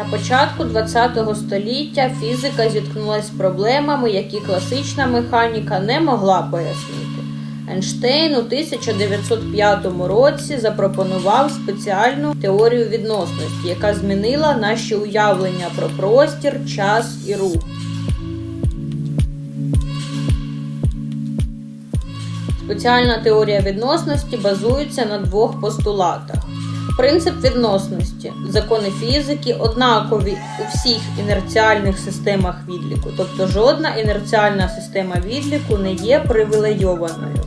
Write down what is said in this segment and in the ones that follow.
На початку ХХ століття фізика зіткнулася з проблемами, які класична механіка не могла пояснити. Ейнштейн у 1905 році запропонував спеціальну теорію відносності, яка змінила наші уявлення про простір, час і рух. Спеціальна теорія відносності базується на двох постулатах. Принцип відносності. Закони фізики однакові у всіх інерціальних системах відліку, тобто жодна інерціальна система відліку не є привілейованою.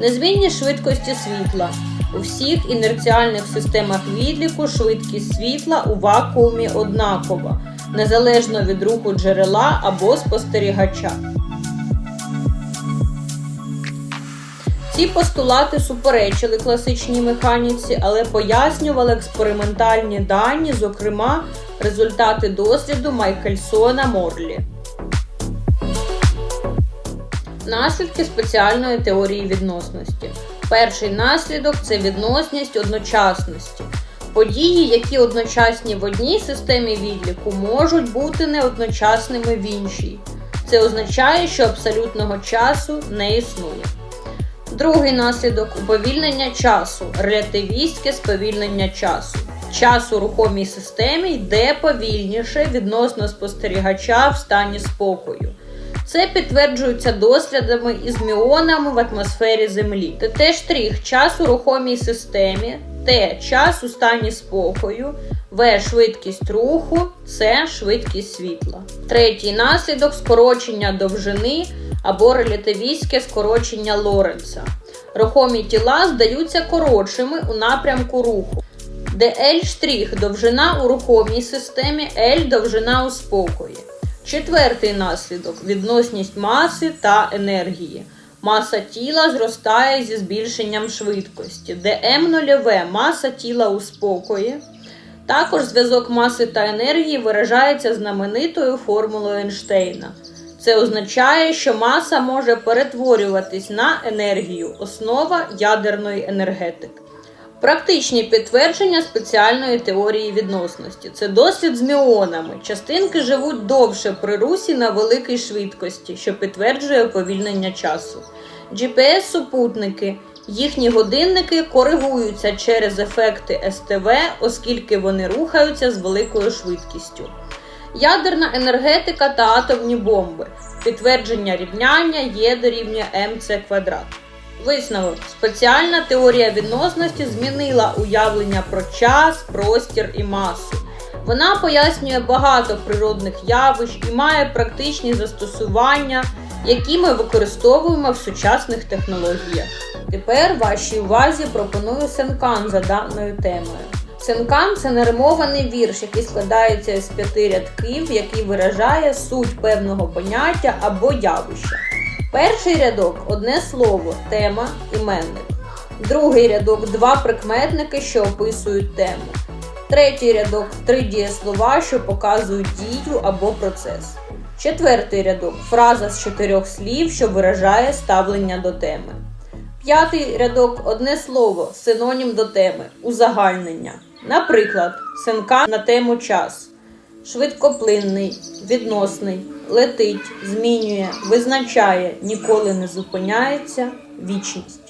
Незмінні швидкості світла. У всіх інерціальних системах відліку швидкість світла у вакуумі однакова, незалежно від руху джерела або спостерігача. Ці постулати суперечили класичній механіці, але пояснювали експериментальні дані, зокрема результати досліду Майкельсона Морлі. Наслідки спеціальної теорії відносності. Перший наслідок це відносність одночасності. Події, які одночасні в одній системі відліку, можуть бути неодночасними в іншій. Це означає, що абсолютного часу не існує. Другий наслідок уповільнення часу, релятивістське сповільнення часу. Час у рухомій системі йде повільніше відносно спостерігача в стані спокою. Це підтверджується дослідами із міонами в атмосфері Землі. ТТ штрих час у рухомій системі, Т час у стані спокою, В швидкість руху, С швидкість світла. Третій наслідок скорочення довжини або релятивістське скорочення Лоренца. Рухомі тіла здаються коротшими у напрямку руху, де L штрих довжина у рухомій системі, L довжина у спокої. Четвертий наслідок відносність маси та енергії. Маса тіла зростає зі збільшенням швидкості, де М нульове маса тіла у спокої. Також зв'язок маси та енергії виражається знаменитою формулою Ейнштейна. Це означає, що маса може перетворюватись на енергію, основа ядерної енергетики. Практичні підтвердження спеціальної теорії відносності. Це дослід з міонами. Частинки живуть довше при русі на великій швидкості, що підтверджує повільнення часу. GPS-супутники. Їхні годинники коригуються через ефекти СТВ, оскільки вони рухаються з великою швидкістю. Ядерна енергетика та атомні бомби. Підтвердження рівняння Є дорівнює МЦ квадрат. Висновок. Спеціальна теорія відносності змінила уявлення про час, простір і масу. Вона пояснює багато природних явищ і має практичні застосування, які ми використовуємо в сучасних технологіях. Тепер вашій увазі пропоную сенкан за даною темою. Сенкан це неримований вірш, який складається з п'яти рядків, який виражає суть певного поняття або явища. Перший рядок одне слово, тема, іменник. Другий рядок два прикметники, що описують тему. Третій рядок три дієслова, що показують дію або процес. Четвертий рядок фраза з чотирьох слів, що виражає ставлення до теми. П'ятий рядок одне слово, синонім до теми, узагальнення. Наприклад, синка на тему час. Швидкоплинний, відносний, летить, змінює, визначає, ніколи не зупиняється, вічність.